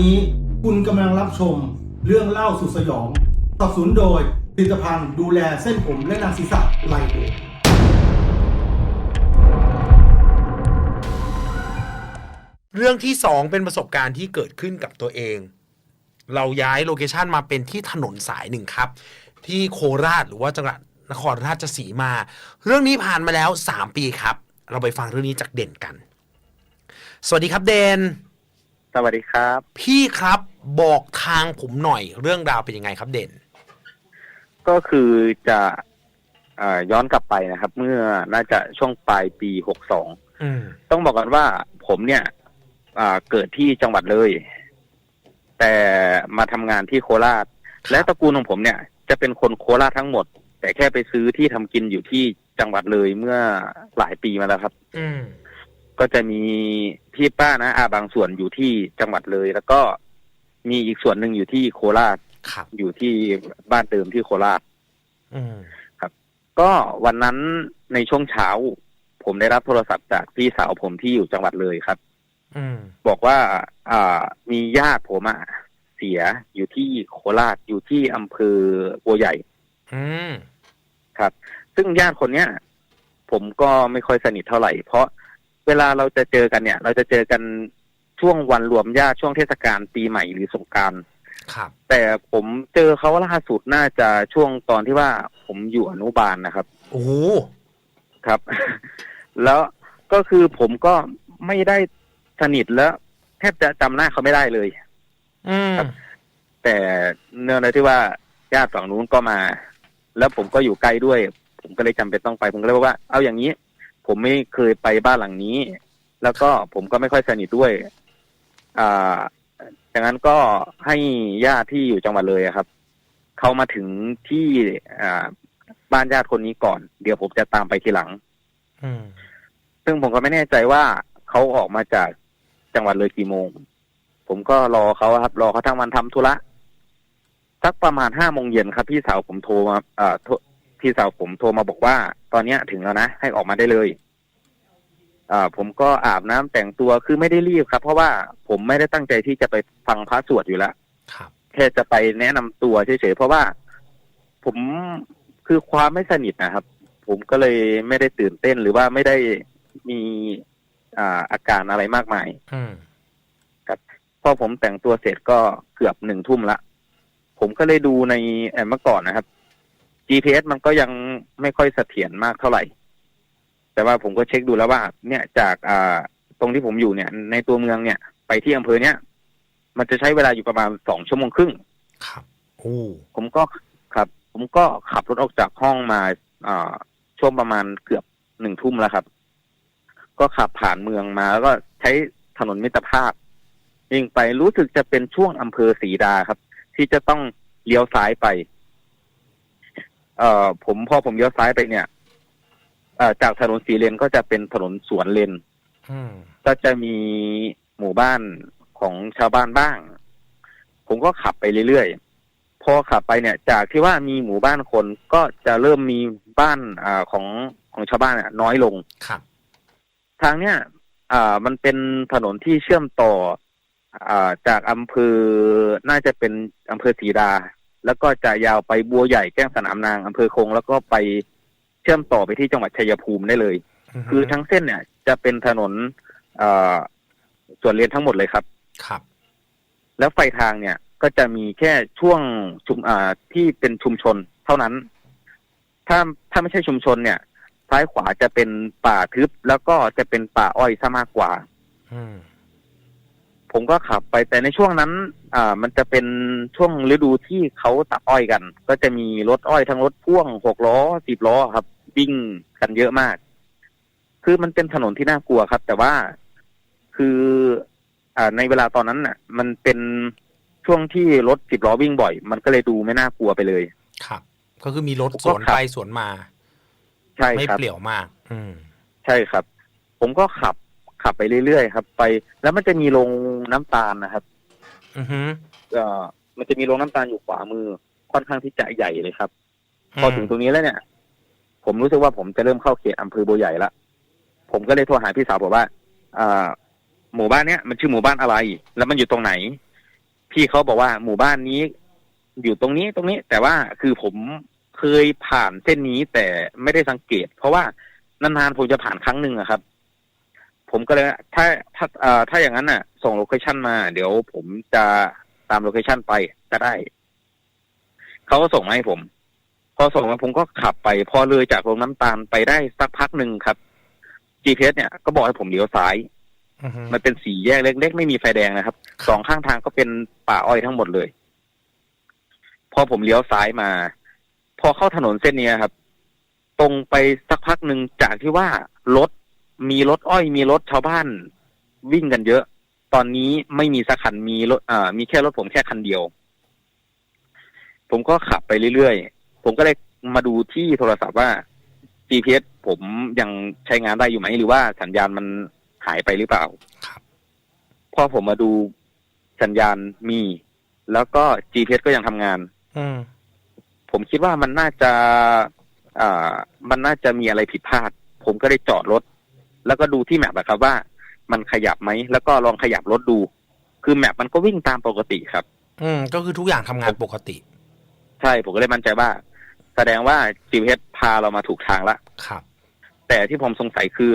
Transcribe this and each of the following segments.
นี้คุณกำลังรับชมเรื่องเล่าสุดสยองสนับสนุนโดยผลิตภัณฑ์ดูแลเส้นผมและหนังศีรษะไลโอเรื่องที่สองเป็นประสบการณ์ที่เกิดขึ้นกับตัวเอง เราย้ายโลเคชันมาเป็นที่ถนนสายหนึ่งครับ ที่โคราชหรือว่าจังหวัดนครราชสีมา เรื่องนี้ผ่านมาแล้ว 3 ปีครับ เราไปฟังเรื่องนี้จากเด่นกัน สวัสดีครับเด่น สวัสดีครับ พี่ครับบอกทางผมหน่อยเรื่องราวเป็นยังไงครับเด่น ก็คือจะเอ่อย้อนกลับไปนะครับ เมื่อน่าจะช่วงปลายปีหกสองอืมต้องบอกกันว่าผมเนี่ยอ่าเกิดที่จังหวัดเลย แต่มาทำงานที่โคราช และตระกูลของผมเนี่ย จะเป็นคนโคราชทั้งหมด แต่แค่ไปซื้อที่ทำกินอยู่ที่จังหวัดเลยเมื่อหลายปีมาแล้วครับ อืม ก็จะมีพี่ป้านะอาบางส่วนอยู่ที่จังหวัดเลย แล้วก็มีอีกส่วนหนึ่งอยู่ที่โคราชครับอยู่ที่บ้านเดิมที่โคราชอืมก็วันนั้นในช่วงเช้า ผมได้รับโทรศัพท์จากพี่สาวผมที่อยู่จังหวัดเลยครับอืมบอกว่า อ่า มีญาติผมอะเสียอยู่ที่โคราชอยู่ที่อำเภอบัวใหญ่อืมครับ ซึ่งญาติคนเนี้ย ผมก็ไม่ค่อยสนิทเท่าไหร่ เพราะ เวลาเราจะเจอกันเนี่ย เราจะเจอกันช่วงวันรวมญาติช่วงเทศกาลปีใหม่หรือสงกรารครับ แต่ผมเจอเขาล่าสุดน่าจะช่วงตอนที่ว่าผมอยู่อนุบาลนะครับ โอ้โหครับ แล้วก็คือผมก็ไม่ได้สนิทแล้วแทบจะจำหน้าเขาไม่ได้เลย อืมครับแต่เนื่องในที่ว่าญาติฝั่งนู้นก็มา แล้วผมก็อยู่ใกล้ด้วย ผมก็เลยจำเป็นต้องไป ผมก็เลยบอกว่า เอาอย่างนี้ ผมไม่เคยไปบ้านหลังนี้ แล้วก็ผมก็ไม่ค่อยสนิทด้วย อ่าดังนั้นก็ให้ญาติที่อยู่จังหวัดเลยอะครับ เขามาถึงที่อ่าบ้านญาติคนนี้ก่อน เดี๋ยวผมจะตามไปทีหลัง อืม ซึ่งผมก็ไม่แน่ใจว่าเขาออกมาจากจังหวัดเลยกี่โมง ผมก็รอเขาครับ รอเขาทั้งวันทำธุระสักประมาณห้าโมงเย็นครับ พี่สาวผมโทรมาเอ่อโทร พี่สาวผมโทรมาบอกว่า ตอนเนี้ยถึงแล้วนะ ให้ออกมาได้เลยอ่าผมก็อาบน้ำแต่งตัวคือไม่ได้รีบครับ เพราะว่าผมไม่ได้ตั้งใจที่จะไปฟังพระสวดอยู่แล้วครับ แค่จะไปแนะนำตัวเฉยๆเพราะว่าผมคือความไม่สนิทนะครับ ผมก็เลยไม่ได้ตื่นเต้นหรือว่าไม่ได้มีอ่าอาการอะไรมากมาย อืม พอผมแต่งตัวเสร็จก็เกือบหนึ่งทุ่มละ ผมก็เลยดูในเอ่อเมื่อก่อนนะครับ GPS มันก็ยังไม่ค่อยเสถียรมากเท่าไหร่ แต่ว่าผมก็เช็คดูแล้วว่า เนี่ยจากอ่าตรงที่ผมอยู่เนี่ย ในตัวเมืองเนี่ย ไปที่อำเภอเนี้ยมันจะใช้เวลาอยู่ประมาณสองชั่วโมงครึ่งครับโอ้ผมก็ครับ ผมก็ขับรถออกจากห้องมาอ่าช่วงประมาณเกือบหนึ่งทุ่มแล้วครับ ก็ขับผ่านเมืองมา แล้วก็ใช้ถนนมิตรภาพยิ่งไปรู้สึกจะเป็นช่วงอำเภอศรีดาครับ ที่จะต้องเลี้ยวซ้ายไป เอ่อผมพอผมเลี้ยวซ้ายไปเนี่ยเอ่อจากถนนสีเลนก็จะเป็นถนนสวนเลนอืมก็จะมีหมู่บ้านของชาวบ้านบ้าง ผมก็ขับไปเรื่อยๆพอขับไปเนี่ย จากที่ว่ามีหมู่บ้านคนก็จะเริ่มมีบ้านอ่าของของชาวบ้านเนี่ยน้อยลง ครับ ทางเนี้ยอ่า มันเป็นถนนที่เชื่อมต่อ อ่า จากอำเภอ น่าจะเป็นอำเภอศรีดา แล้วก็จะยาวไปบัวใหญ่แก้งสนามนางอำเภอคง แล้วก็ไปเชื่อมต่อไปที่จังหวัดชัยภูมิได้เลย คือทั้งเส้นเนี่ย จะเป็นถนนเอ่อส่วนเลนทั้งหมดเลยครับ ครับ แล้วไฟทางเนี่ยก็จะมีแค่ช่วงชุมอ่าที่เป็นชุมชนเท่านั้น ถ้าถ้าไม่ใช่ชุมชนเนี่ย ซ้ายขวาจะเป็นป่าทึบแล้วก็จะเป็นป่าอ้อยซะมากกว่าอืม ผมก็ขับไปแต่ในช่วงนั้น อ่า มันจะเป็นช่วงฤดูที่เขาตัดอ้อยกัน ก็จะมีรถอ้อยทั้งรถพ่วงหกล้อสิบล้อครับวิ่งกันเยอะมาก คือมันเป็นถนนที่น่ากลัวครับ แต่ว่าคือ อ่า ในเวลาตอนนั้นน่ะ มันเป็นช่วงที่รถสิบล้อวิ่งบ่อย มันก็เลยดูไม่น่ากลัวไปเลย ครับ ก็คือมีรถผมสก็วนขับไปสวนมา ใช่ไม่ครับเปลี่ยวมาก อืม ใช่ครับ ผมก็ขับ ขับไปเรื่อยๆครับ ไป แล้วมันจะมีโรงน้ำตาลนะครับ อือฮึเอ่อมันจะมีโรงน้ำตาลอยู่ขวามือ ค่อนข้างที่จะใหญ่เลยครับ พอถึงตรงนี้แล้วเนี่ย ผมรู้สึกว่าผมจะเริ่มเข้าเขตอำเภอบัวใหญ่ละผมก็เลยโทรหาพี่สาวบอกว่าอ่าหมู่บ้านเนี้ยมันชื่อหมู่บ้านอะไร แล้วมันอยู่ตรงไหน พี่เขาบอกว่าหมู่บ้านนี้ อยู่ตรงนี้ตรงนี้ แต่ว่าคือผมเคยผ่านเส้นนี้แต่ไม่ได้สังเกต เพราะว่านานๆผมจะผ่านครั้งหนึ่งอะครับ ผมก็เลยถ้าถ้าเอ่อถ้าอย่างนั้นน่ะ ส่งโลเคชันมา เดี๋ยวผมจะตามโลเคชันไปก็ได้เขาก็ส่งมาให้ผม พอส่งมาผมก็ขับไป พอเลยจากโรงน้ำตาลไปได้สักพักหนึ่งครับ GPS เนี่ยก็บอกให้ผมเลี้ยวซ้ายอือฮึมันเป็นสี่แยกเล็กๆไม่มีไฟแดงนะครับสองข้างทางก็เป็นป่าอ้อยทั้งหมดเลย พอผมเลี้ยวซ้ายมา พอเข้าถนนเส้นเนี้ยครับ ตรงไปสักพักหนึ่งจากที่ว่ารถ มีรถอ้อยมีรถชาวบ้านวิ่งกันเยอะ ตอนนี้ไม่มีสักคันมีรถอ่ามีแค่รถผมแค่คันเดียว ผมก็ขับไปเรื่อยๆ ผมก็เลยมาดูที่โทรศัพท์ว่า GPS ผมยังใช้งานได้อยู่ไหมหรือว่าสัญญาณมันหายไปหรือเปล่าครับพอผมมาดูสัญญาณมี แล้วก็ GPS ก็ยังทำงานอืมผมคิดว่ามันน่าจะ อ่า มันน่าจะมีอะไรผิดพลาด ผมก็ได้จอดรถ แล้วก็ดูที่แมปอะครับว่ามันขยับไหมแล้วก็ลองขยับรถดู คือแมปมันก็วิ่งตามปกติครับ อืมก็คือทุกอย่างทำงานปกติ ใช่ผมก็เลยมั่นใจว่า แสดงว่า GPS พาเรามาถูกทางละครับ แต่ที่ผมสงสัยคือ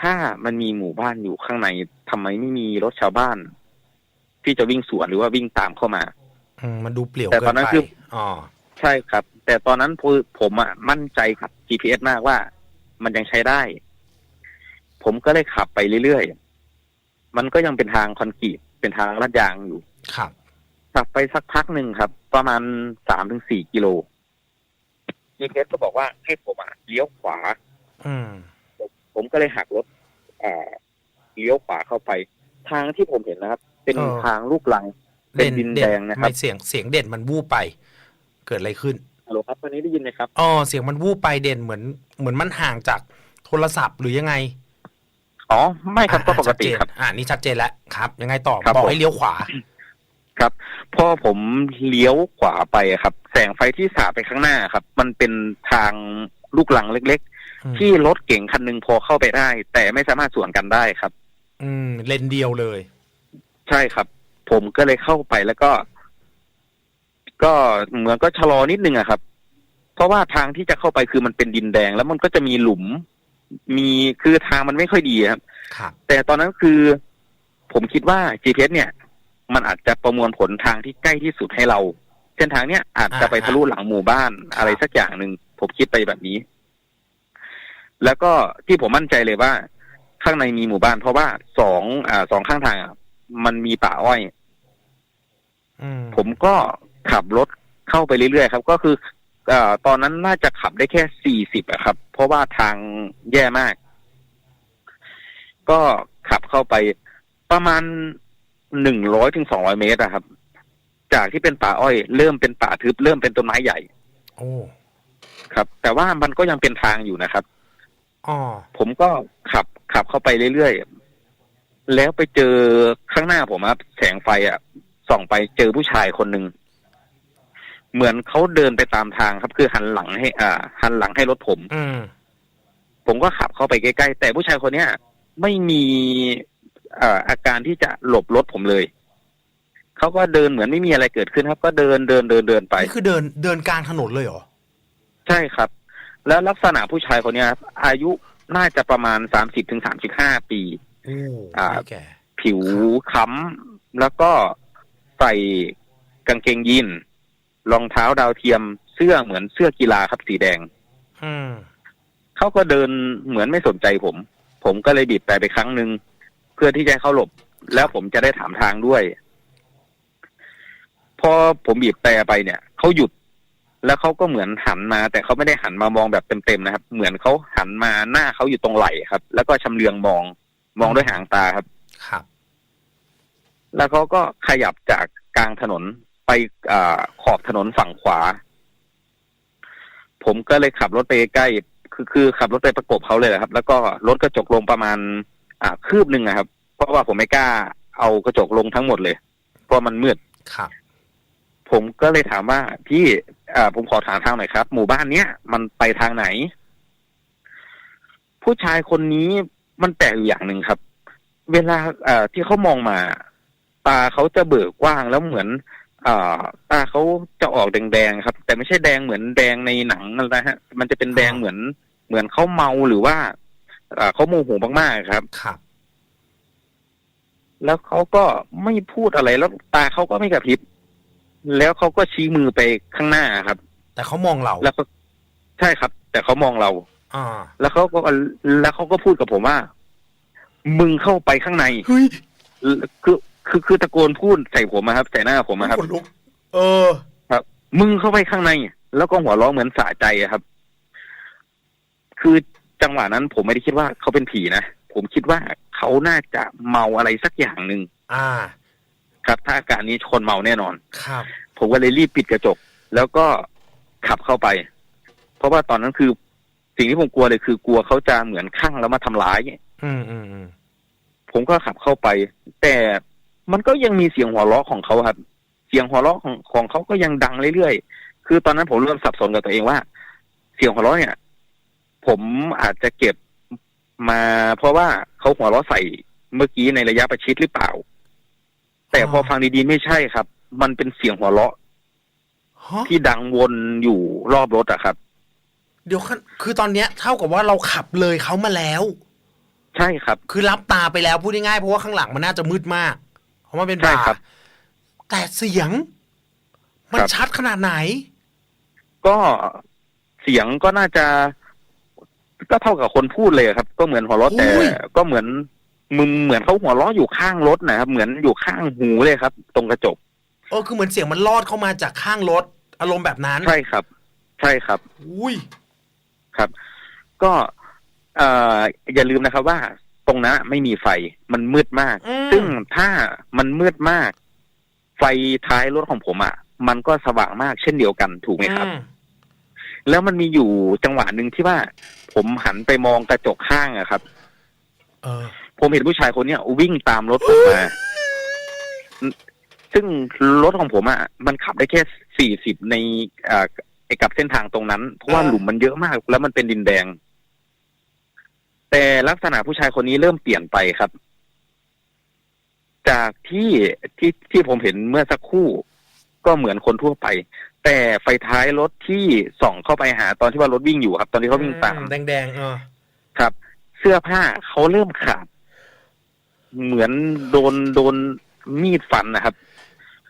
ถ้ามันมีหมู่บ้านอยู่ข้างในทำไมไม่มีรถชาวบ้าน ที่จะวิ่งสวนหรือว่าวิ่งตามเข้ามา อืมมันดูเปลี่ยวแต่เกิตอนนนั้นไปคืออ๋อใช่ครับ แต่ตอนนั้นผมผมอะมั่นใจกับ GPS มากว่า มันยังใช้ได้ ผมก็เลยขับไปเรื่อยๆ มันก็ยังเป็นทางคอนกรีตเป็นทางลาดยางอยู่ ครับ ขับไปสักพักหนึ่งครับ ประมาณสามถึงสี่กิโล GPS ก็บอกว่าให้ผมอะเลี้ยวขวา อืม ผมก็เลยหักรถเอ่อเลี้ยวขวาเข้าไป ทางที่ผมเห็นนะครับ เป็นเออ ทางลูกลัง เป็นดินแดงนะครับ ไม่เสียงเสียงเด่นมันวูบไป เกิดอะไรขึ้นฮัลโหลครับตอนนี้ได้ยินไหมครับ อ๋อเสียงมันวูบไปเด่นเหมือนเหมือนมันห่างจากโทรศัพท์หรือยังไง อ๋อไม่ครับก็อ่าปกติชัดเจนครับ อ่านี่ชัดเจนแล้วครับ ยังไงต่อครับบอกผมให้เลี้ยวขวา ครับพอผมเลี้ยวขวาไปอะครับ แสงไฟที่สาดไปข้างหน้าครับ มันเป็นทางลูกลังเล็กอืมๆที่รถเก่งคันหนึ่งพอเข้าไปได้ แต่ไม่สามารถสวนกันได้ครับ อืม เลนเดียวเลย ใช่ครับ ผมก็เลยเข้าไปแล้วก็ ก็เหมือนก็ชะลอนิดนึงอะครับ เพราะว่าทางที่จะเข้าไปคือมันเป็นดินแดง แล้วมันก็จะมีหลุม มีคือทางมันไม่ค่อยดีครับ ครับ แต่ตอนนั้นคือ ผมคิดว่า GPS เนี่ย มันอาจจะประมวลผลทางที่ใกล้ที่สุดให้เรา เส้นทางเนี้ยอาจจะไปอ่าทะลุหลังหมู่บ้านอะไรสักอย่างหนึ่งผมคิดไปแบบนี้ แล้วก็ที่ผมมั่นใจเลยว่า ข้างในมีหมู่บ้าน เพราะว่าสองอ่าสองข้างทางอะมันมีป่าอ้อยอืมผมก็ขับรถเข้าไปเรื่อยๆครับ ก็คือเอ่อ ตอนนั้นน่าจะขับได้แค่สี่สิบอะครับ เพราะว่าทางแย่มาก ก็ขับเข้าไปประมาณหนึ่งร้อยถึงสองร้อยเมตรอะครับ จากที่เป็นป่าอ้อย เริ่มเป็นป่าทึบเริ่มเป็นต้นไม้ใหญ่ โอ้ครับ แต่ว่ามันก็ยังเป็นทางอยู่นะครับอ๋อผมก็ขับขับเข้าไปเรื่อยๆแล้วไปเจอข้างหน้าผมครับแสงไฟอะส่องไปเจอผู้ชายคนหนึ่ง เหมือนเขาเดินไปตามทางครับ คือหันหลังให้อ่าหันหลังให้รถผม อืมผมก็ขับเข้าไปใกล้ๆ แต่ผู้ชายคนเนี้ยไม่มีเอ่ออาการที่จะหลบรถผมเลย เขาก็เดินเหมือนไม่มีอะไรเกิดขึ้นครับ ก็เดินเดินเดินเดินไป นี่คือเดินเดินกลางถนนเลยเหรอใช่ครับ แล้วลักษณะผู้ชายคนเนี้ยครับอายุน่าจะประมาณสามสิบถึงสามสิบห้าปี โอ้อ่าไม่แก่ ผิวค้ำแล้วก็ใส่กางเกงยีน รองเท้าดาวเทียมเสื้อเหมือนเสื้อกีฬาครับสีแดงอืมเขาก็เดินเหมือนไม่สนใจผม ผมก็เลยบีบแต่ไปครั้งหนึ่งเพื่อที่จะให้เขาหลบ แล้วผมจะได้ถามทางด้วย พอผมบีบแต่ไปเนี่ยเขาหยุด แล้วเขาก็เหมือนหันมา แต่เขาไม่ได้หันมามองแบบเต็มๆนะครับ เหมือนเขาหันมาหน้าเขาอยู่ตรงไหล่ครับ แล้วก็ชำเลืองมอง มองด้วยหางตาครับ ครับ แล้วเขาก็ขยับจากกลางถนน ไปอาขอบถนนฝั่งขวา ผมก็เลยขับรถไปใกล้คือคือขับรถไปประกบเขาเลยแหละครับ แล้วก็รถกระจกลงประมาณ อ่าคืบหนึ่งนะครับ เพราะว่าผมไม่กล้า เอากระจกลงทั้งหมดเลย เพราะมันมืดครับ ผมก็เลยถามว่าพี่อ่าผมขอถามทางหน่อยครับ หมู่บ้านเนี้ยมันไปทางไหน ผู้ชายคนนี้มันแปลกอยู่อย่างหนึ่งครับ เวลาเอ่อที่เขามองมา ตาเขาจะเบิกกว้างแล้วเหมือน อ่าตาเขาจะออกแดงๆครับ แต่ไม่ใช่แดงเหมือนแดงในหนังนะฮะ มันจะเป็นแดงเหมือนเหมือนเขาเมาหรือว่าอ่าเขาโมโหมากๆครับครับ แล้วเขาก็ไม่พูดอะไรแล้วตาเขาก็ไม่กระพริบแล้วเขาก็ชี้มือไปข้างหน้าครับ แต่เขามองเราแล้วก็ใช่ครับ แต่เขามองเราอ่าแล้วเขาก็แล้วเขาก็พูดกับผมว่า มึงเข้าไปข้างในเฮ้ยคือ คือคือตะโกนพูดใส่ผมอะครับใส่หน้าผมอะครับ ขนลุก เออมึงเข้าไปข้างใน แล้วก็หัวเราะเหมือนสะใจอะครับ คือจังหวะนั้นผมไม่ได้คิดว่าเขาเป็นผีนะ ผมคิดว่าเขาน่าจะเมาอะไรสักอย่างหนึ่งอ่า ครับ ถ้าอาการนี้คนเมาแน่นอน ครับ ผมก็เลยรีบปิดกระจก แล้วก็ขับเข้าไป เพราะว่าตอนนั้นคือ สิ่งที่ผมกลัวเลยคือกลัวเขาจะเหมือนข้างแล้วมาทำร้าย อืมอืมอืมผมก็ขับเข้าไป แต่ มันก็ยังมีเสียงหัวเราะของเขาครับ เสียงหัวเราะของของเขาก็ยังดังเรื่อยๆ คือตอนนั้นผมเริ่มสับสนกับตัวเองว่า เสียงหัวเราะเนี่ย ผมอาจจะเก็บมาเพราะว่าเขาหัวเราะใส่เมื่อกี้ในระยะประชิดหรือเปล่า แต่พอฟังดีๆไม่ใช่ครับ มันเป็นเสียงหัวเราะฮะที่ดังวนอยู่รอบรถอะครับ เดี๋ยวขั้นคือตอนเนี้ยเท่ากับว่าเราขับเลยเขามาแล้ว ใช่ครับ คือรับตาไปแล้วพูดง่ายๆเพราะว่าข้างหลังมันน่าจะมืดมากเพ ราะมันเป็นใช่ป่าครับแต่เสียง มันครับชัดขนาดไหน ก็เสียงก็น่าจะ ก็เท่ากับคนพูดเลยครับ ก็เหมือนหัวเราะแต่อุ้ยก็เหมือนมึงเหมือนเขาหัวเราะอยู่ข้างรถนะครับ เหมือนอยู่ข้างหูเลยครับ ตรงกระจกเออคือเหมือนเสียงมันลอดเข้ามาจากข้างรถ อารมณ์แบบนั้น ใช่ครับ ใช่ครับ อุ้ยครับ ก็เอ่ออย่าลืมนะครับว่า ตรงนั้นไม่มีไฟมันมืดมากอืมซึ่งถ้ามันมืดมาก ไฟท้ายรถของผมอะ มันก็สว่างมากเช่นเดียวกันถูกไหมครับอืมแล้วมันมีอยู่จังหวะหนึ่งที่ว่า ผมหันไปมองกระจกข้างอะครับเออผมเห็นผู้ชายคนเนี้ยวิ่งตามรถผมมา ซึ่งรถของผมอะมันขับได้แค่สี่สิบในเอ่อไอ้กับเส้นทางตรงนั้น เพราะว่าอ่าหลุมมันเยอะมาก แล้วมันเป็นดินแดง แต่ลักษณะผู้ชายคนนี้เริ่มเปลี่ยนไปครับ จากที่ที่ที่ผมเห็นเมื่อสักครู่ ก็เหมือนคนทั่วไป แต่ไฟท้ายรถที่ส่องเข้าไปหาตอนที่ว่ารถวิ่งอยู่ครับ ตอนที่เขาวิ่งตามแดงๆเออครับ เสื้อผ้าเขาเริ่มขาด เหมือนโดนโดนมีดฟันนะครับ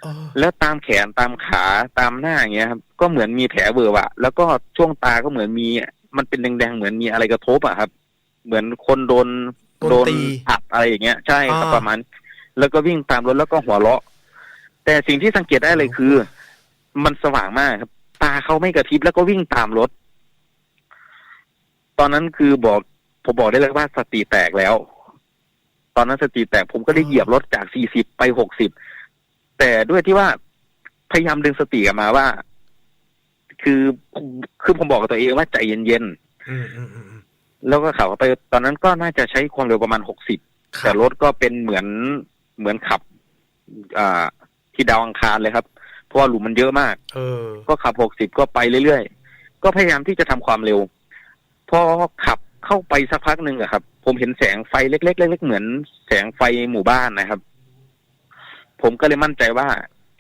เออแล้วตามแขนตามขาตามหน้าอย่างเงี้ยครับ ก็เหมือนมีแผลเบอร์วะแล้วก็ช่วงตาก็เหมือนมี มันเป็นแดงๆเหมือนมีอะไรกระทบอะครับ เหมือนคนโดนโดนตีอัดอะไรอย่างเงี้ยใช่ครับอ่าประมาณ แล้วก็วิ่งตามรถแล้วก็หัวเราะ แต่สิ่งที่สังเกตได้เลยคือ มันสว่างมากครับ ตาเขาไม่กระพริบแล้วก็วิ่งตามรถ ตอนนั้นคือบอกผมบอกได้เลยว่าสติแตกแล้ว ตอนนั้นสติแตกผมก็ได้เหยียบรถจากสี่สิบไปหกสิบแต่ด้วยที่ว่าพยายามดึงสติกลับมาว่า คือคือผมบอกกับตัวเองว่าใจเย็นอืมอืมอืมอืมๆ แล้วก็ขับไปตอนนั้นก็น่าจะใช้ความเร็วประมาณหกสิบคแต่บรถก็เป็นเหมือนเหมือนขับ อ่า ที่ดาวอังคารเลยครับ เพราะว่าหลุมมันเยอะมาก เออ ก็ขับหกสิบก็ไปเรื่อยๆ ก็พยายามที่จะทำความเร็ว พอขับเข้าไปสักพักหนึ่งอะครับ ผมเห็นแสงไฟเล็กๆเล็กๆเหมือนแสงไฟหมู่บ้านนะครับ ผมก็เลยมั่นใจว่า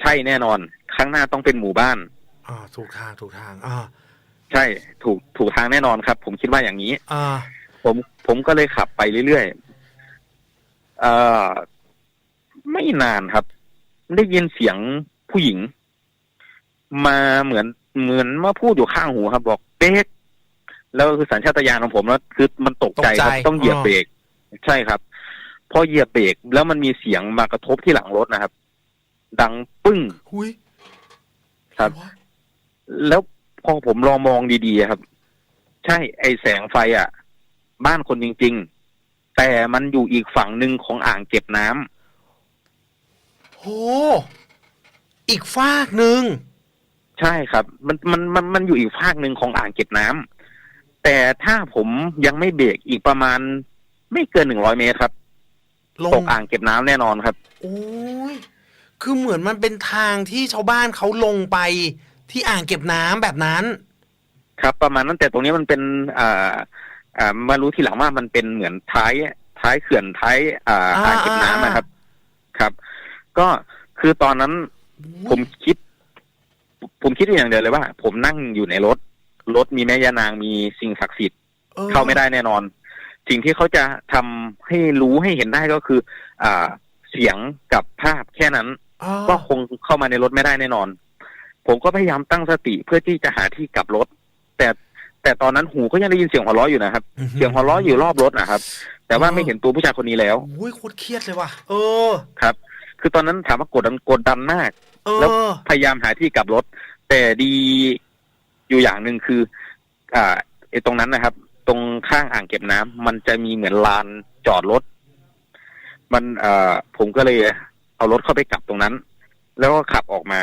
ใช่แน่นอนข้างหน้าต้องเป็นหมู่บ้านอ่าถูกทางถูกทางอ่า ใช่ถูกถูกทางแน่นอนครับ ผมคิดว่าอย่างนี้ อ่า ผมผมก็เลยขับไปเรื่อยๆเอ่อไม่นานครับ ได้ยินเสียงผู้หญิง มาเหมือนเหมือนมาพูดอยู่ข้างหูครับ บอกเป๊กแล้วคือสัญชาตญาณของผมแล้วคือมันตกใจครับตกใจต้องเหยียบอ๋อ เบรกใช่ครับ พอเหยียบเบรกแล้วมันมีเสียงมากระทบที่หลังรถนะครับ ดังปึ้ง หุยครับ แล้ว พอผมลองมองดีๆครับ ใช่ไอแสงไฟอะ บ้านคนจริง ๆ แต่มันอยู่อีกฝั่งหนึ่งของอ่างเก็บน้ำโห อีกฟากหนึ่งใช่ครับ มันมันมันมันอยู่อีกภาคหนึ่งของอ่างเก็บน้ำแต่ถ้าผมยังไม่เบรกอีกประมาณ ไม่เกินหนึ่งร้อยเมตรครับลตงกอ่างเก็บน้ำแน่นอนครับ โอ้ยคือเหมือนมันเป็นทางที่ชาวบ้านเขาลงไป ที่อ่างเก็บน้ำแบบนั้น ครับ ประมาณนั้นแต่ตรงนี้มันเป็นอ่าอ่ามารู้ทีหลังว่ามันเป็นเหมือนท้าย ท้ายเขื่อนท้ายอ่าอ่าอ่างเก็บน้ำนะครับ ครับ ก็คือตอนนั้นผมคิด ผมคิดอยู่อย่างเดียวเลยว่า ผมนั่งอยู่ในรถ รถมีแม่ยานางมีสิ่งศักดิ์สิทธิ์ออเข้าไม่ได้แน่นอน สิ่งที่เขาจะทำให้รู้ให้เห็นได้ก็คือ อ่า เสียงกับภาพแค่นั้นอ๋อก็คงเข้ามาในรถไม่ได้แน่นอน ผมก็พยายามตั้งสติเพื่อที่จะหาที่กลับรถ แต่แต่ตอนนั้นหูก็ยังได้ยินเสียงหัวเราะอยู่นะครับอื้อหืเสียงหัวเราะอยู่รอบรถนะครับ แต่ว่าไม่เห็นตัวผู้ชายคนนี้แล้วโอ้ยโคตรเครียดเลยว่ะเออครับ คือตอนนั้นถามว่ากดดันกดดันมากเอแล้วอพยายามหาที่กลับรถ แต่ดีอยู่อย่างหนึ่งคือ อ่าไอ้ตรงนั้นนะครับ ตรงข้างอ่างเก็บน้ำมันจะมีเหมือนลานจอดรถมันเอ่อผมก็เลยเอารถเข้าไปกลับตรงนั้น แล้วก็ขับออกมา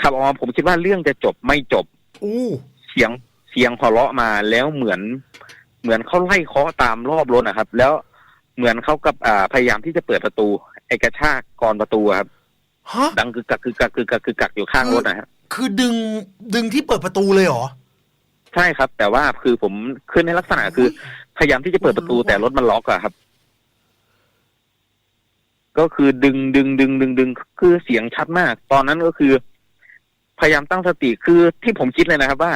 ขับออกมาผมคิดว่าเรื่องจะจบไม่จบอู้เสียงเสียงหัวเราะมาแล้วเหมือน เหมือนเขาไล่เคาะตามรอบรถนะครับ แล้วเหมือนเขากับอ่าพยายามที่จะเปิดประตู ไอ้กระชากกรประตูอะครับฮะดังกึกกักกึกกักกึกกักกึกกักอยู่ข้างรถนะครับคือดึงดึงที่เปิดประตูเลยเหรอใช่ครับ แต่ว่าคือผมขึ้นในลักษณะคือ พยายามที่จะเปิดประตูแต่รถมันล็อกอะครับ ก็คือดึงดึงดึงดึงดึงคือเสียงชัดมาก ตอนนั้นก็คือ พยายามตั้งสติคือที่ผมคิดเลยนะครับว่า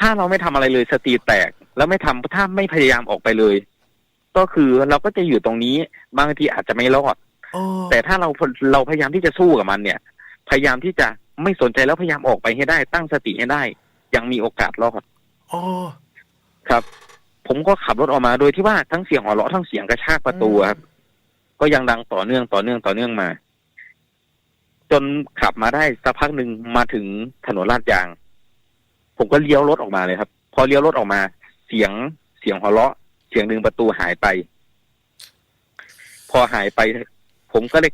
ถ้าเราไม่ทำอะไรเลยสติแตก แล้วไม่ทำถ้าไม่พยายามออกไปเลย ก็คือเราก็จะอยู่ตรงนี้บางทีอาจจะไม่รอดเออแต่ถ้าเราเราพยายามที่จะสู้กับมันเนี่ย พยายามที่จะไม่สนใจแล้วพยายามออกไปให้ได้ ตั้งสติให้ได้ ยังมีโอกาสรอดอ๋อครับ ผมก็ขับรถออกมาโดยที่ว่าทั้งเสียงหัวเราะทั้งเสียงกระชากประตูครับก็ยังดังต่อเนื่องต่อเนื่องต่อเนื่องมา จนขับมาได้สักพักหนึ่งมาถึงถนนลาดยาง ผมก็เลี้ยวรถออกมาเลยครับ พอเลี้ยวรถออกมา เสียงเสียงหัวเราะ เสียงดึงประตูหายไป พอหายไป ผมก็เลย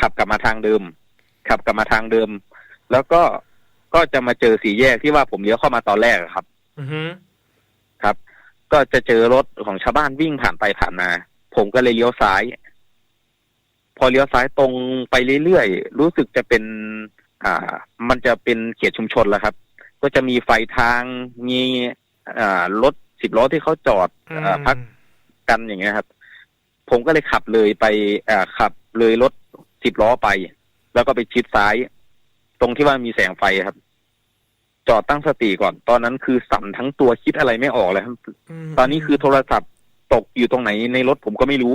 ขับกลับมาทางเดิม ขับกลับมาทางเดิม แล้วก็ก็จะมาเจอสี่แยกที่ว่าผมเลี้ยวเข้ามาตอนแรกอะครับ อือหือครับ ก็จะเจอรถของชาวบ้านวิ่งผ่านไปผ่านมา ผมก็เลยเลี้ยวซ้าย พอเลี้ยวซ้ายตรงไปเรื่อยๆ รู้สึกจะเป็น อ่า มันจะเป็นเขตชุมชนแล้วครับ ก็จะมีไฟทาง มีอ่ารถสิบล้อที่เขาจอดอ่าพักกันอย่างเงี้ยครับ ผมก็เลยขับเลยไปอ่าขับเลยรถสิบล้อไป แล้วก็ไปชิดซ้าย ตรงที่ว่ามีแสงไฟครับ จอดตั้งสติก่อน ตอนนั้นคือสั่นทั้งตัวคิดอะไรไม่ออกเลยครับมตอนนี้คือโทรศัพท์ตกอยู่ตรงไหนในรถผมก็ไม่รู้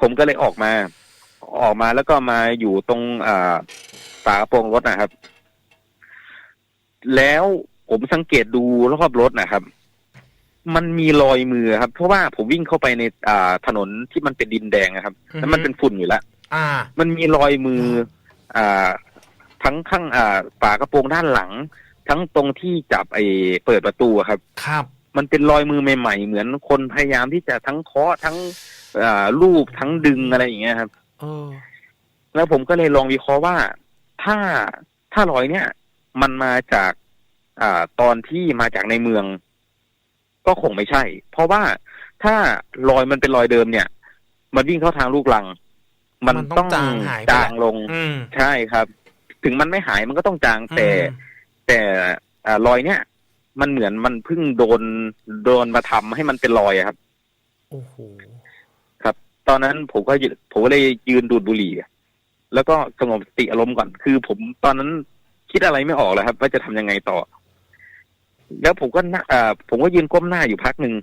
ผมก็เลยออกมา ออกมาแล้วก็มาอยู่ตรงอ่าฝากระโปรงรถนะครับ แล้วผมสังเกตดูรอบรถนะครับ มันมีรอยมือครับ เพราะว่าผมวิ่งเข้าไปในอ่าถนนที่มันเป็นดินแดงอะครับแล้วมันเป็นฝุ่นอยู่แล้วอ่า มันมีรอยมือ อ่า ทั้งข้างอ่าฝากระโปรงด้านหลัง ทั้งตรงที่จับไอ้เปิดประตูอะครับ ครับ มันเป็นรอยมือใหม่ ๆ เหมือนคนพยายามที่จะทั้งเคาะทั้งอ่าลูบทั้งดึงอะไรอย่างเงี้ยครับ เออ แล้วผมก็เลยลองวิเคราะห์ว่า ถ้าถ้ารอยเนี้ยมันมาจากอ่าตอนที่มาจากในเมือง ก็คงไม่ใช่ เพราะว่าถ้ารอยมันเป็นรอยเดิมเนี่ย มันวิ่งเข้าทางลูกลัง มันมันต้ต้อองงจางหายไป จางลง อืม ใช่ครับ ถึงมันไม่หายมันก็ต้องจางแต่ อืม แต่อ่ารอยเนี้ยมันเหมือนมันเพิ่งโดนโดนมาทำให้มันเป็นรอยอะครับ โอ้โห ตอนนั้นผมก็ผมก็เลยยืนดูดบุหรี่แล้วก็สงบสติอารมณ์ก่อน คือ ผมตอนนั้นคิดอะไรไม่ออกแล้วครับ ว่าจะทำยังไงต่อ แล้วผมก็นั่งผมก็ยืนก้มหน้าอยู่พักหนึ่ง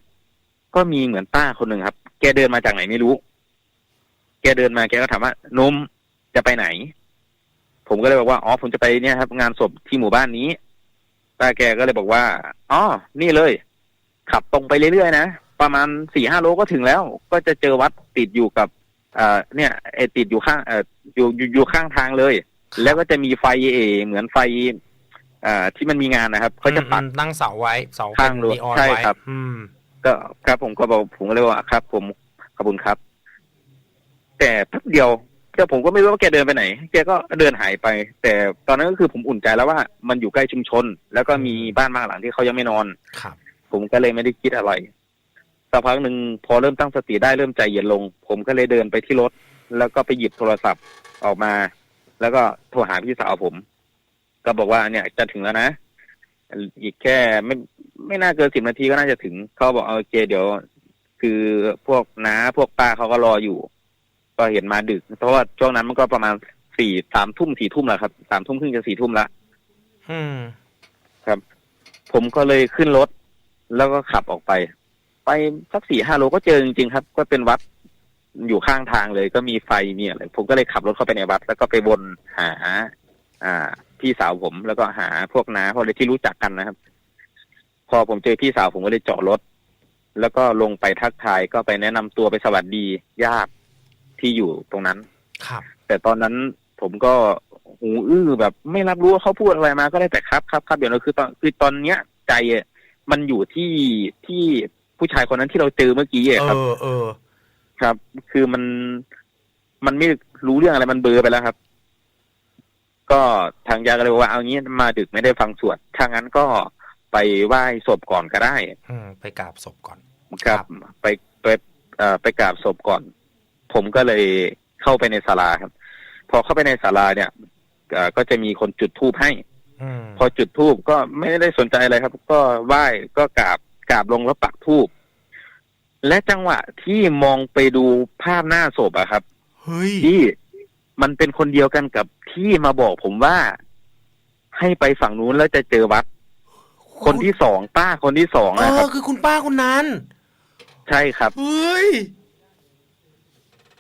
ก็มีเหมือนป้าคนหนึ่งครับ แกเดินมาจากไหนไม่รู้ แกเดินมาแกก็ถามว่านมจะไปไหน ผมก็เลยบอกว่าอ๋อผมจะไปเนี่ยครับ งานศพที่หมู่บ้านนี้ป้าแกก็เลยบอกว่าอ๋อนี่เลย ขับตรงไปเรื่อยๆนะ ประมาณสี่ห้าโลก็ถึงแล้ว ก็จะเจอวัดติดอยู่กับเอ่อเนี่ยไอติดอยู่ข้างเอ่ออยู่อยู่อยู่ข้างทางเลย แล้วก็จะมีไฟเอเหมือนไฟเอ่อที่มันมีงานนะครับเขาจะปักอืมตั้งเสาไว้เสาข้างเป็นรั้วนีออนใช่ไว้ครับ อืม ก็ครับผมก็บอกผมก็เลยว่าครับ ผมขอบคุณครับ แต่แป๊บเดียวก็ผมก็ไม่รู้ว่าแกเดินไปไหน แกก็เดินหายไป แต่ตอนนั้นก็คือผมอุ่นใจแล้วว่า มันอยู่ใกล้ชุมชน แล้วก็มีบ้านบางหลังที่เขายังไม่นอนครับ ผมก็เลยไม่ได้คิดอะไร สักพักหนึ่งพอเริ่มตั้งสติได้เริ่มใจเย็นลง ผมก็เลยเดินไปที่รถ แล้วก็ไปหยิบโทรศัพท์ออกมา แล้วก็โทรหาพี่สาวผม ก็บอกว่าเนี่ยจะถึงแล้วนะอีกแค่ไม่ไม่น่าเกินสิบนาทีก็น่าจะถึงเขาบอกเอาโอเคเดี๋ยว คือพวกน้าพวกป้าเขาก็รออยู่ ก็เห็นมาดึก เพราะว่าช่วงนั้นมันก็ประมาณสี่สามทุ่มสี่ทุ่มแล้วครับสามทุ่มครึ่งจะสี่ทุ่มแล้วอืมผมก็เลยขึ้นรถ แล้วก็ขับออกไป ไปสักสี่ห้าโลก็เจอจริงๆครับ ก็เป็นวัดอยู่ข้างทางเลยก็มีไฟมีอะไรผมก็เลยขับรถเข้าไปในวัด แล้วก็ไปวนหา อ่า พี่สาวผมแล้วก็หาพวกน้าพวกอะไรที่รู้จักกันนะครับ พอผมเจอพี่สาวผมก็เลยจอดรถ แล้วก็ลงไปทักทายก็ไปแนะนำตัวไปสวัสดีญาติที่อยู่ตรงนั้น ครับ แต่ตอนนั้นผมก็หูอื้อแบบ ไม่รับรู้ว่าเขาพูดอะไรมาก็ได้แต่ครับครับครับเดี๋ยวนะคือตอนคือตอนเนี้ยใจอะมันอยู่ที่ที่ ผู้ชายคนนั้นที่เราเจอเมื่อกี้อะเอครับ อเออ ครับ คือมันมันไม่รู้เรื่องอะไรมันเบลอไปแล้วครับ ก็ทางยาก็เลยบอกว่าเอางี้มาดึกไม่ได้ฟังสวดถ้างั้นก็ไปไหว้ศพก่อนก็ได้ อืม ไปกราบศพก่อนครับไปไปเอ่อไปกราบศพก่อน ผมก็เลยเข้าไปในศาลาครับ พอเข้าไปในศาลาเนี่ยเอ่อก็จะมีคนจุดธูปให้ อืมพอจุดธูปก็ไม่ได้สนใจอะไรครับ ก็ไหว้ก็กราบ กราบลงแล้วปักธูปและจังหวะที่มองไปดูภาพหน้าศพอะครับเฮ้ยที่มันเป็นคนเดียวกันกับที่มาบอกผมว่า ให้ไปฝั่งนู้นแล้วจะเจอวัด คนที่สองป้าคนที่สองเอนะครับ อคือคุณป้าคนนั้นใช่ครับ เฮ้ย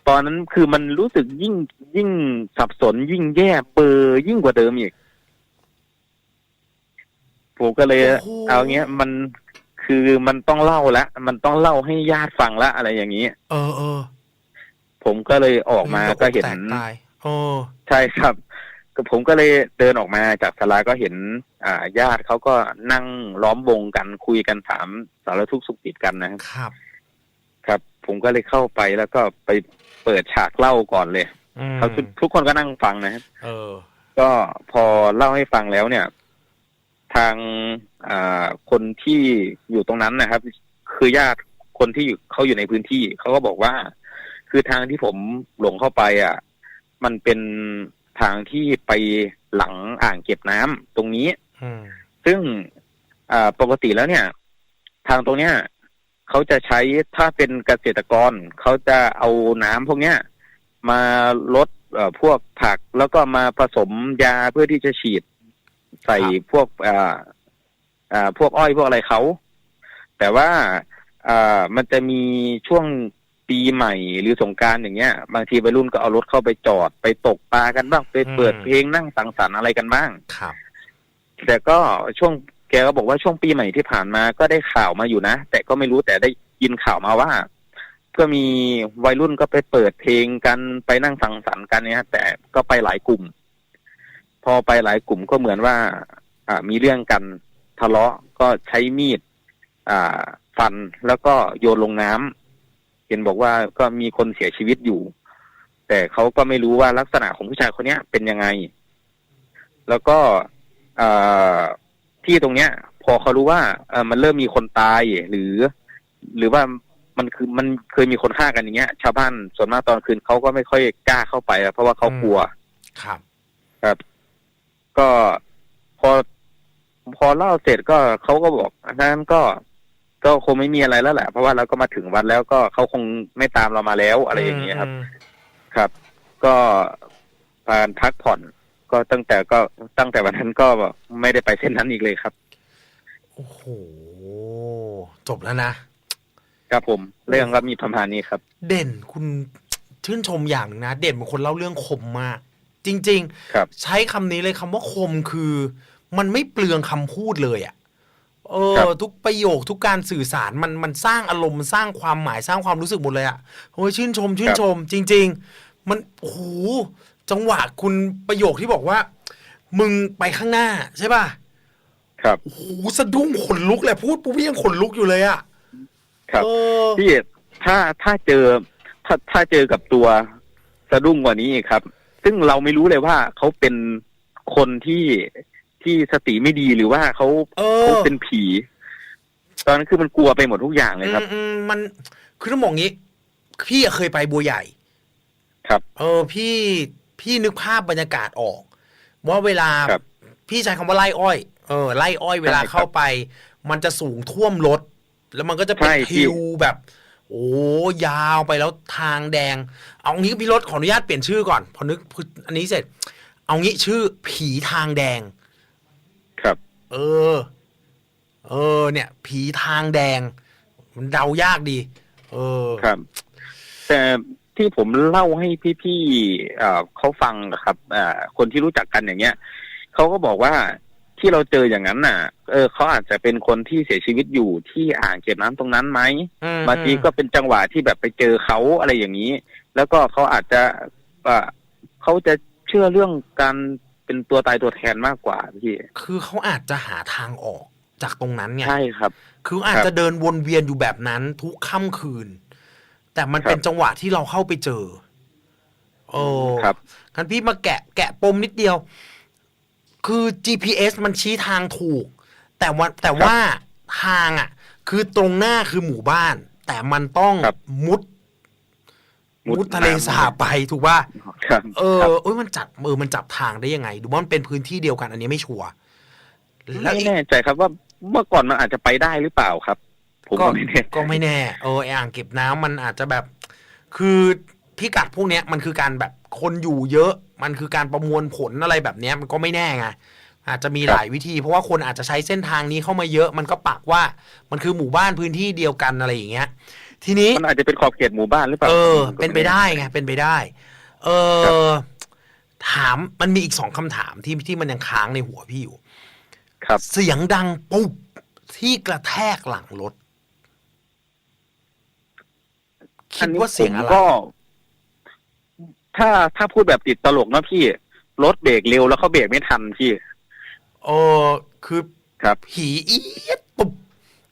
ตอนนั้นคือมันรู้สึกยิ่งยิ่งสับสนยิ่งแย่เปอร์ยิ่งกว่าเดิมอีกผมก็เลยโอ้โหเอาเงี้ย มัน คือมันต้องเล่าละ มันต้องเล่าให้ญาติฟังละอะไรอย่างนี้ เออเออผมก็เลยออกมาก็เห็นแตกตายโอ้ใช่ครับ ก็ผมก็เลยเดินออกมาจากศาลาก็เห็น อ่าญาติเขาก็นั่งล้อมวงกันคุยกันถามสารทุกข์สุขติดกันนะครับ ครับครับผมก็เลยเข้าไปแล้วก็ไปเปิดฉากเล่าก่อนเลยอืมเขาทุกทุกคนก็นั่งฟังนะครับเออก็พอเล่าให้ฟังแล้วเนี่ย ทางอ่าคนที่อยู่ตรงนั้นนะครับ คือญาติคนที่อยู่เขาอยู่ในพื้นที่เขาก็บอกว่า คือทางที่ผมหลงเข้าไปอะ มันเป็นทางที่ไปหลังอ่างเก็บน้ำตรงนี้อืมซึ่งอ่าปกติแล้วเนี่ย ทางตรงเนี้ยเขาจะใช้ถ้าเป็นเกษตรกรเขาจะเอาน้ำพวกเนี้ยมาลดเอ่อพวกผักแล้วก็มาผสมยาเพื่อที่จะฉีด ใส่พวกอ่าอ่าพวกอ้อยพวกอะไรเขา แต่ว่าอ่ามันจะมีช่วงปีใหม่หรือสงกรารอย่างเงี้ย บางทีวัยรุ่นก็เอารถเข้าไปจอดไปตกปลากันบ้างไปเปิดเพลงนั่งสังสรรค์อะไรกันบ้างครับ แต่ก็ช่วงแกก็บอกว่าช่วงปีใหม่ที่ผ่านมาก็ได้ข่าวมาอยู่นะ แต่ก็ไม่รู้แต่ได้ยินข่าวมาว่า ก็มีวัยรุ่นก็ไปเปิดเพลงกันไปนั่งสังสรรค์กันเนี่ยแต่ก็ไปหลายกลุ่ม พอไปหลายกลุ่มก็เหมือนว่า อ่า มีเรื่องกันทะเลาะก็ใช้มีด อ่า ฟันแล้วก็โยนลงน้ำเห็นบอกว่าก็มีคนเสียชีวิตอยู่ แต่เขาก็ไม่รู้ว่าลักษณะของผู้ชายคนเนี้ยเป็นยังไง แล้วก็เอ่อที่ตรงเนี้ย พอเขารู้ว่าเออมันเริ่มมีคนตายหรือ หรือว่ามันคือมันเคยมีคนฆ่ากันอย่างเงี้ย ชาวบ้านส่วนมากตอนคืนเขาก็ไม่ค่อยกล้าเข้าไปอะเพราะว่าเขากลัว ครับ ก็พอ พอเล่าเสร็จก็เขาก็บอกอันนั้นก็ก็คงไม่มีอะไรแล้วแหละ เพราะว่าเราก็มาถึงวัดแล้วก็เขาคงไม่ตามเรามาแล้วอะไรอย่างเงี้ยครับมครับ ก็การพักผ่อน ก็ตั้งแต่ก็ตั้งแต่วันนั้นก็ไม่ได้ไปเส้นนั้นอีกเลยครับ โอ้โห จบแล้วนะ ครับผม เรื่องก็มีประมาณนี้ครับ เด่นคุณชื่นชมอย่างหนึ่งนะ เด่นเป็นคนเล่าเรื่องคมมาก จริงครับๆใช้คำนี้เลยคำว่าคมคือ มันไม่เปลืองคำพูดเลยอะ่ะเอครัอบทุกประโยคทุกการสื่อสารมันมันสร้างอารมณ์มันสร้างความหมายสร้างความรู้สึกหมดเลยอะ่ะโอ้ยชื่นชม ชื่นชม จริง ๆ มันโอ้โหจังหวะคุณประโยคที่บอกว่า มึงไปข้างหน้าใช่ป่ะครับโอ้โหสะดุ้งขนลุกเลยพูดปุ๊บยังขนลุกอยู่เลยอะ่ะครับเออพี่ถ้าถ้าเจอถ้าถ้าเจอกับตัวสะดุ้งกว่านี้อีกครับ ซึ่งเราไม่รู้เลยว่าเขาเป็นคนที่ที่สติไม่ดีหรือว่าเขาเอเขาอเป็นผี ตอนนั้นคือมันกลัวไปหมดทุกอย่างเลยครับ อืมอืมมันคือต้องบอกงี้ พี่อะเคยไปบัวใหญ่ครับเออพี่พี่นึกภาพบรรยากาศออกว่าเวลาครับพี่ใช้คำว่าไล่อ้อยเออไล่อ้อยเวลาใช่ครับเข้าไป มันจะสูงท่วมรถแล้วมันก็จะเป็นใช่พี่ ทิวแบบ โอ้ยาวไปแล้วทางแดง เอางี้พี่รถขออนุญาตเปลี่ยนชื่อก่อน พอนึกอันนี้เสร็จ เอางี้ชื่อผีทางแดง ครับ เออ เออ เนี่ย ผีทางแดง มันเดายากดี เออครับ แต่ที่ผมเล่าให้พี่ๆเอ่อเขาฟังอะครับอ่าคนที่รู้จักกันอย่างเงี้ยเขาก็บอกว่า ที่เราเจออย่างนั้นน่ะ เออเขาอาจจะเป็นคนที่เสียชีวิตอยู่ที่อ่างเก็บน้ำตรงนั้นไหมอืมบางทีก็เป็นจังหวะที่แบบไปเจอเขาอะไรอย่างนี้ แล้วก็เขาอาจจะอ่าเขาจะเชื่อเรื่องการเป็นตัวตายตัวแทนมากกว่าพี่ คือเขาอาจจะหาทางออกจากตรงนั้นไงใช่ครับ คืออาจจะเดินวนเวียนอยู่แบบนั้นทุกค่ำคืน แต่มันครับเป็นจังหวะที่เราเข้าไปเจอ โอ้ครับคันพี่มาแกะแกะปมนิดเดียว คือ GPS มันชี้ทางถูก แต่ว่าแต่ว่าทางอะ คือตรงหน้าคือหมู่บ้าน แต่มันต้องครับ มุด มุดมุดทะเลน้ำสาบไปถูกป่ะครับเออครับเอ้ยมันจับเออมันจับทางได้ยังไง ดูว่ามันเป็นพื้นที่เดียวกันอันนี้ไม่ชัวร์แล้วไม่อีก แน่ใจครับว่าเมื่อก่อนมันอาจจะไปได้หรือเปล่าครับ ผมก็ก็ไม่แน่ก็ไม่แน่เออไอ้อ่างเก็บน้ำมันอาจจะแบบ คือพิกัดพวกเนี้ยมันคือการแบบ คนอยู่เยอะมันคือการประมวลผลอะไรแบบเนี้ยมันก็ไม่แน่ไงอาจจะมีหลายวิธี เพราะว่าคนอาจจะใช้เส้นทางนี้เข้ามาเยอะมันก็ปักว่ามันคือหมู่บ้านพื้นที่เดียวกันอะไรอย่างเงี้ย ทีนี้มันอาจจะเป็นขอบเขตหมู่บ้านหรือเปล่าเออผมก็เป็นไปม่แได้ไงเป็นไปได้ เอครับอถามมันมีอีกสองคำถามที่ที่มันยังค้างในหัวพี่อยู่ ครับ เสียงดังปุ๊บที่กระแทกหลังรถคิดว่าเสียงอะไรผมก็ ถ้าถ้าพูดแบบติดตลกเนอะพี่รถเบรกเร็วแล้วเขาเบรกไม่ทันพี่เออคือครับผีอีดปุ๊บ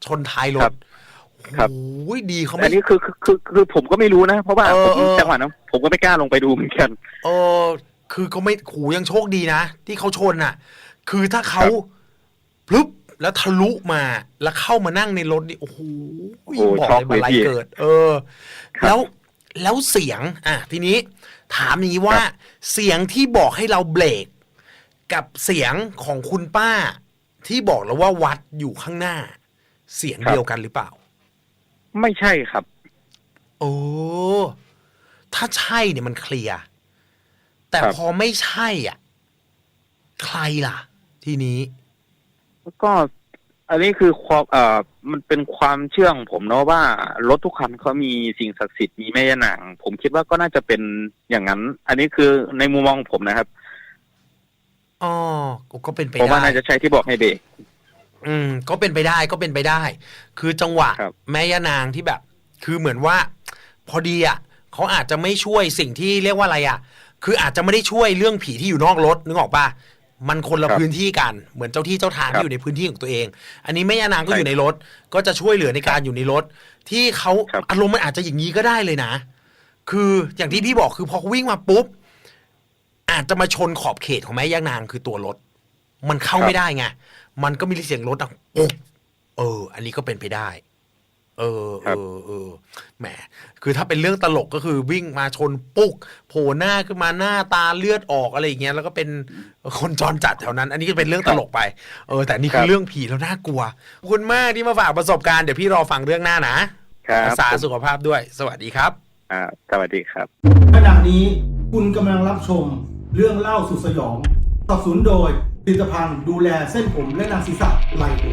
ชนท้ายรครัถบครับโอ้ยดีเขาอัไม่นนี้คือคือคือคือผมก็ไม่รู้นะ เพราะว่าเออผมเออจังหวะนั้นผมก็ไม่กล้าลงไปดูเหมือนกันเออคือก็ไม่ขูยังโชคดีนะ ที่เขาชนอะ คือถ้าเขาครับพลุบแล้วทะลุมา แล้วเข้ามานั่งในรถนี่โอ้โหโอ้โหบอกช็อกเลยเลยมาลัยพี่เกิด เออครับแล้วแล้วเสียง อะทีนี้ ถามอย่างนี้ว่าครับเสียงที่บอกให้เราเบรก กับเสียงของคุณป้า ที่บอกแล้วว่าวัดอยู่ข้างหน้า เสียงเดียวกันหรือเปล่า ไม่ใช่ครับ โอ้ถ้าใช่เนี่ยมันเคลียร์แต่ครับพอไม่ใช่อะ ใครล่ะ ทีนี้แล้วก็ อันนี้คือความเอ่อมันเป็นความเชื่อของผมเนาะว่ารถทุกคันเขามีสิ่งศักดิ์สิทธิ์มีแม่ย่านาง ผมคิดว่าก็น่าจะเป็นอย่างนั้น อันนี้คือในมุมมองของผมนะครับอ๋อก็เป็นไปผมว่าได้น่าจะใช่ที่บอกให้เบรกอืม ก็เป็นไปได้ก็เป็นไปได้ คือจังหวะครับแม่ย่านางที่แบบ คือเหมือนว่า พอดีอะเขาอาจจะไม่ช่วยสิ่งที่เรียกว่าอะไรอะ คืออาจจะไม่ได้ช่วยเรื่องผีที่อยู่นอกรถนึกออกปะ มันคนละครับพื้นที่กัน เหมือนเจ้าที่เจ้าทางครับที่อยู่ในพื้นที่ของตัวเอง อันนี้แม่ย่านางก็ใช่อยู่ในรถ ก็จะช่วยเหลือในการอยู่ในรถ ที่เขาครับอารมณ์มันอาจจะอย่างนี้ก็ได้เลยนะ คืออย่างที่พี่บอกคือพอเขาวิ่งมาปุ๊บ อาจจะมาชนขอบเขตของแม่ย่านางคือตัวรถ มันเข้าไม่ได้ไง มันก็มีเสียงรถดังปุ๊บเออ อันนี้ก็เป็นไปได้ เออครัเอบอเออแหมคือถ้าเป็นเรื่องตลกก็คือวิ่งมาชนปุ๊กโผล่หน้าขึ้นมาหน้าตาเลือดออกอะไรอย่างเงี้ยแล้วก็เป็นคนจรจัดแถวนั้น อันนี้ก็เป็นเรื่องตลกไป เออ แต่นี่คือเรื่องผีแล้วน่ากลัวขอบคุณมากที่มาฝากประสบการณ์เดี๋ยวพี่รอฟังเรื่องหน้านะครับรักษาผมสุขภาพด้วย สวัสดีครับอ่าสวัสดีครับขณะนี้คุณกำลังรับชมเรื่องเล่าสุดสยองสนับสนุนโดยผลิตภัณฑ์ดูแลเส้นผมและหนังศีรษะไลโอ